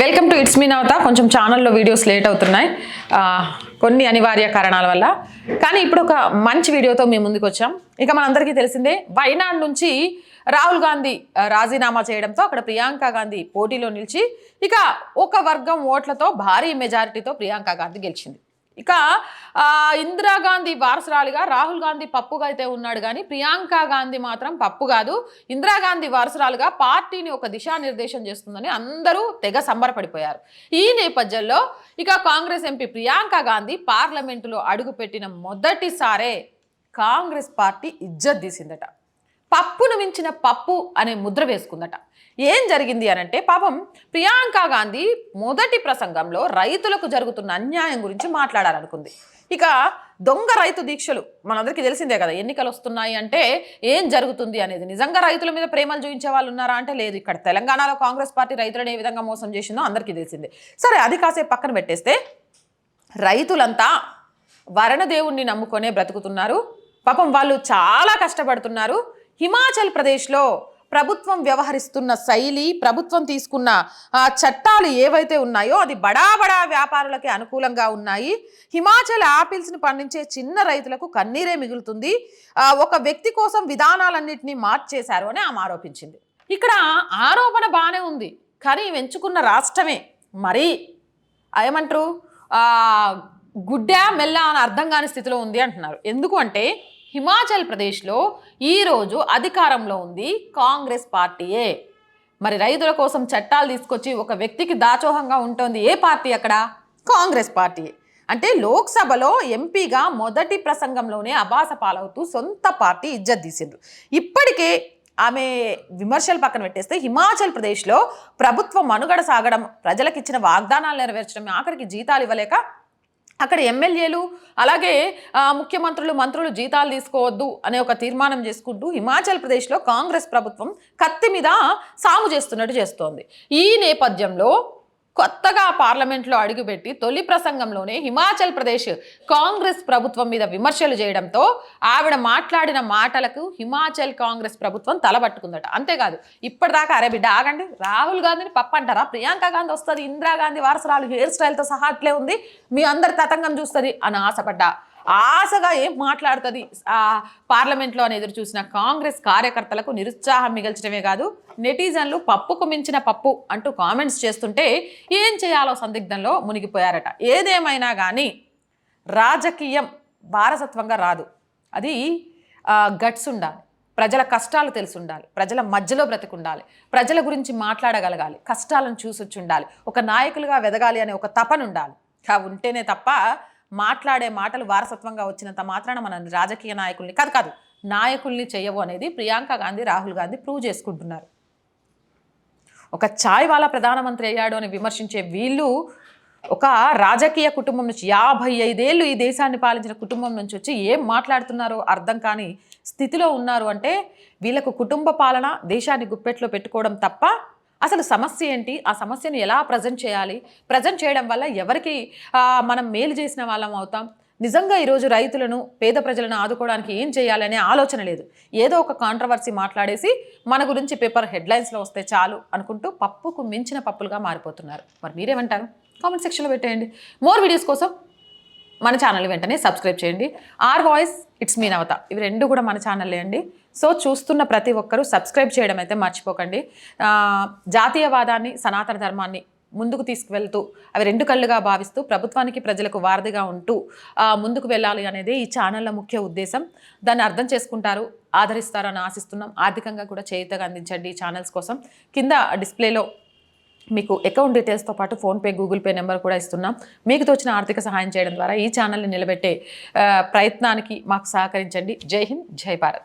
Welcome to it's me Navatha కొంచెం ఛానల్లో videos late అవుతున్నాయి. కొన్ని అనివార్య కారణాల వల్ల. కానీ ఇప్పుడు ఒక మంచి వీడియోతో మేము ముందుకు వచ్చాం. ఇక మనందరికీ తెలిసిందే వైనాడు నుంచి రాహుల్ గాంధీ రాజీనామా చేయడంతో అక్కడ ప్రియాంక గాంధీ పోటీలో నిలిచి ఇక ఒక వర్గం ఓట్లతో భారీ మెజారిటీతో ప్రియాంక గాంధీ గెలిచింది. ఇక ఇందిరాగాంధీ వారసురాలిగా రాహుల్ గాంధీ పప్పుగా అయితే ఉన్నాడు కానీ ప్రియాంక గాంధీ మాత్రం పప్పు కాదు. ఇందిరాగాంధీ వారసురాలుగా పార్టీని ఒక దిశానిర్దేశం చేస్తుందని అందరూ తెగ సంబరపడిపోయారు. ఈ నేపథ్యంలో ఇక కాంగ్రెస్ ఎంపీ ప్రియాంక గాంధీ పార్లమెంటులో అడుగుపెట్టిన మొదటిసారే కాంగ్రెస్ పార్టీ ఇజ్జత్ తీసిందట. పప్పును మించిన పప్పు అనే ముద్ర వేసుకుందట. ఏం జరిగింది అనంటే పాపం ప్రియాంక గాంధీ మొదటి ప్రసంగంలో రైతులకు జరుగుతున్న అన్యాయం గురించి మాట్లాడాలనుకుంది. ఇక దొంగ రైతు దీక్షలు మనందరికీ తెలిసిందే కదా ఎన్నికలు వస్తున్నాయి అంటే ఏం జరుగుతుంది అనేది. నిజంగా రైతుల మీద ప్రేమలు చూపించే వాళ్ళు ఉన్నారా అంటే లేదు. ఇక్కడ తెలంగాణలో కాంగ్రెస్ పార్టీ రైతులను ఏ విధంగా మోసం చేసిందో అందరికీ తెలిసిందే. సరే అది కాసేపు పక్కన పెట్టేస్తే రైతులంతా వరణదేవుణ్ణి నమ్ముకొనే బ్రతుకుతున్నారు. పాపం వాళ్ళు చాలా కష్టపడుతున్నారు. హిమాచల్ ప్రదేశ్లో ప్రభుత్వం వ్యవహరిస్తున్న శైలి ప్రభుత్వం తీసుకున్న చట్టాలు ఏవైతే ఉన్నాయో అది బడా బడా వ్యాపారులకి అనుకూలంగా ఉన్నాయి. హిమాచల్ ఆపిల్స్ని పండించే చిన్న రైతులకు కన్నీరే మిగులుతుంది. ఒక వ్యక్తి కోసం విధానాలన్నింటినీ మార్చేశారు అని ఆమె ఆరోపించింది. ఇక్కడ ఆరోపణ బాగానే ఉంది కానీ ఎంచుకున్న రాష్ట్రమే. మరి ఏమంటారు? గుడ్డ గుడ్డా మెల్ల అని అర్థం కాని స్థితిలో ఉంది అంటున్నారు. ఎందుకు అంటే హిమాచల్ ప్రదేశ్లో ఈరోజు అధికారంలో ఉంది కాంగ్రెస్ పార్టీయే. మరి రైతుల కోసం చట్టాలు తీసుకొచ్చి ఒక వ్యక్తికి దాచోహంగా ఉంటుంది ఏ పార్టీ అక్కడ? కాంగ్రెస్ పార్టీ అంటే లోక్సభలో ఎంపీగా మొదటి ప్రసంగంలోనే అబాస పాలవుతూ సొంత పార్టీ ఇజ్జత్ తీసిండ్రు. ఇప్పటికే ఆమె విమర్శలు పక్కన పెట్టేస్తే హిమాచల్ ప్రదేశ్లో ప్రభుత్వం మనుగడ సాగడం ప్రజలకు ఇచ్చిన వాగ్దానాలు నెరవేర్చడం ఆఖరికి జీతాలు ఇవ్వలేక అక్కడ ఎమ్మెల్యేలు అలాగే ముఖ్యమంత్రులు మంత్రులు జీతాలు తీసుకోవద్దు అనే ఒక తీర్మానం చేసుకుంటూ హిమాచల్ ప్రదేశ్లో కాంగ్రెస్ ప్రభుత్వం కత్తి మీద సాము చేస్తున్నట్టు చేస్తోంది. ఈ నేపథ్యంలో కొత్తగా పార్లమెంట్లో అడుగుపెట్టి తొలి ప్రసంగంలోనే హిమాచల్ ప్రదేశ్ కాంగ్రెస్ ప్రభుత్వం మీద విమర్శలు చేయడంతో ఆవిడ మాట్లాడిన మాటలకు హిమాచల్ కాంగ్రెస్ ప్రభుత్వం తలబట్టుకుందట. అంతేకాదు ఇప్పటిదాకా అరే బిడ్డ ఆగండి రాహుల్ గాంధీని పప్పంటారా ప్రియాంక గాంధీ వస్తుంది ఇందిరాగాంధీ వారసరాలు హెయిర్ స్టైల్తో సహా అట్లే ఉంది మీ అందరి తతంగం చూస్తుంది అని ఆశపడ్డా. ఆశగా ఏం మాట్లాడుతుంది? ఆ పార్లమెంట్లో అని ఎదురు చూసిన కాంగ్రెస్ కార్యకర్తలకు నిరుత్సాహం మిగల్చడమే కాదు నెటిజన్లు పప్పుకు మించిన పప్పు అంటూ కామెంట్స్ చేస్తుంటే ఏం చేయాలో సందిగ్ధంలో మునిగిపోయారట. ఏదేమైనా కానీ రాజకీయం వారసత్వంగా రాదు. అది గట్స్ ఉండాలి. ప్రజల కష్టాలు తెలిసి ఉండాలి ప్రజల మధ్యలో బ్రతికుండాలి. ప్రజల గురించి మాట్లాడగలగాలి. కష్టాలను చూసొచ్చి ఉండాలి ఒక నాయకులుగా వెదగాలి అనే ఒక తపన ఉండాలి. ఉంటేనే తప్ప మాట్లాడే మాటలు వారసత్వంగా వచ్చినంత మాత్రాన మన రాజకీయ నాయకుల్ని కాదు కాదు నాయకుల్ని చేయవు అనేది ప్రియాంక గాంధీ రాహుల్ గాంధీ ప్రూవ్ చేసుకుంటున్నారు. ఒక ఛాయ్ వాళ్ళ ప్రధానమంత్రి అయ్యాడు అని విమర్శించే వీళ్ళు ఒక రాజకీయ కుటుంబం నుంచి యాభై ఐదేళ్ళు ఈ దేశాన్ని పాలించిన కుటుంబం నుంచి వచ్చి ఏం మాట్లాడుతున్నారో అర్థం కాని స్థితిలో ఉన్నారు అంటే వీళ్ళకు కుటుంబ పాలన దేశాన్ని గుప్పెట్లో పెట్టుకోవడం తప్ప అసలు సమస్య ఏంటి? ఆ సమస్యను ఎలా ప్రజెంట్ చేయాలి? ప్రజెంట్ చేయడం వల్ల ఎవరికి మనం మేలు చేసిన వాళ్ళం అవుతాం? నిజంగా ఈరోజు రైతులను పేద ప్రజలను ఆదుకోవడానికి ఏం చేయాలనే ఆలోచన లేదు. ఏదో ఒక కాంట్రవర్సీ మాట్లాడేసి మన గురించి పేపర్ హెడ్లైన్స్లో వస్తే చాలు అనుకుంటూ పప్పుకు మించిన పప్పులుగా మారిపోతున్నారు. మరి మీరేమంటారు? కామెంట్ సెక్షన్లో పెట్టేయండి. మోర్ వీడియోస్ కోసం మన ఛానల్ వెంటనే సబ్స్క్రైబ్ చేయండి. Our voice it's me Navatha. ఇవి రెండు కూడా మన ఛానల్లే అండి. సో చూస్తున్న ప్రతి ఒక్కరూ సబ్స్క్రైబ్ చేయడం అయితే మర్చిపోకండి. జాతీయవాదాన్ని సనాతన ధర్మాన్ని ముందుకు తీసుకువెళ్తూ అవి రెండు కళ్ళుగా భావిస్తూ ప్రభుత్వానికి ప్రజలకు వారధిగా ఉంటూ ముందుకు వెళ్ళాలి అనేది ఈ ఛానళ్ళ ముఖ్య ఉద్దేశం. దాన్ని అర్థం చేసుకుంటారు ఆదరిస్తారని ఆశిస్తున్నాం. ఆర్థికంగా కూడా చేయుతగా అందించండి ఈ ఛానల్స్ కోసం. కింద డిస్ప్లేలో మీకు అకౌంట్ డీటెయిల్స్తో పాటు ఫోన్పే గూగుల్ పే నెంబర్ కూడా ఇస్తున్నాం. మీకు తోచిన ఆర్థిక సహాయం చేయడం ద్వారా ఈ ఛానల్ని నిలబెట్టే ప్రయత్నానికి మాకు సహకరించండి. జై హింద్ జై భారత్.